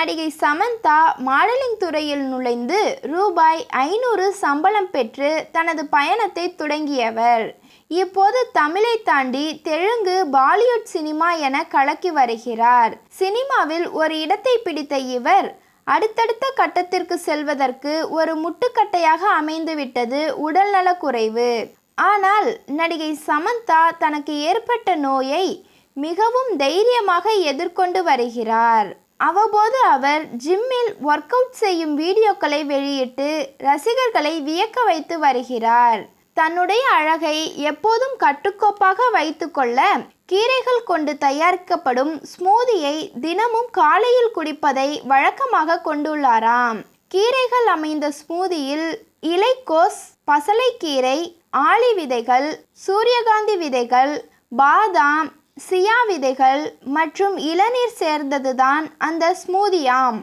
நடிகை சமந்தா மாடலிங் துறையில் நுழைந்து ரூபாய் ஐநூறு சம்பளம் பெற்று தனது பயணத்தை தொடங்கியவர். இப்போது தமிழை தாண்டி தெலுங்கு பாலிவுட் சினிமா என கலக்கி வருகிறார். சினிமாவில் ஒரு இடத்தை பிடித்த இவர் அடுத்தடுத்த கட்டத்திற்கு செல்வதற்கு ஒரு முட்டுக்கட்டையாக அமைந்துவிட்டது உடல்நலக்குறைவு. ஆனால் நடிகை சமந்தா தனக்கு ஏற்பட்ட நோயை மிகவும் தைரியமாக எதிர்கொண்டு வருகிறார். அவ்வப்போது அவர் ஜிம்மில் ஒர்க் அவுட் செய்யும் வீடியோக்களை வெளியிட்டு ரசிகர்களை வியக்க வைத்து வருகிறார். தன்னுடைய அழகை எப்போதும் கட்டுக்கோப்பாக வைத்துக்கொள்ள கீரைகள் கொண்டு தயாரிக்கப்படும் ஸ்மூதியை தினமும் காலையில் குடிப்பதை வழக்கமாக கொண்டுள்ளாராம். கீரைகள் அமைந்த ஸ்மூதியில் இலைக்கோஸ் பசலைக்கீரை ஆளி விதைகள் சூரியகாந்தி விதைகள் பாதாம் சியா விதைகள் மற்றும் இளநீர் சேர்ந்ததுதான் அந்த ஸ்மூதியாம்.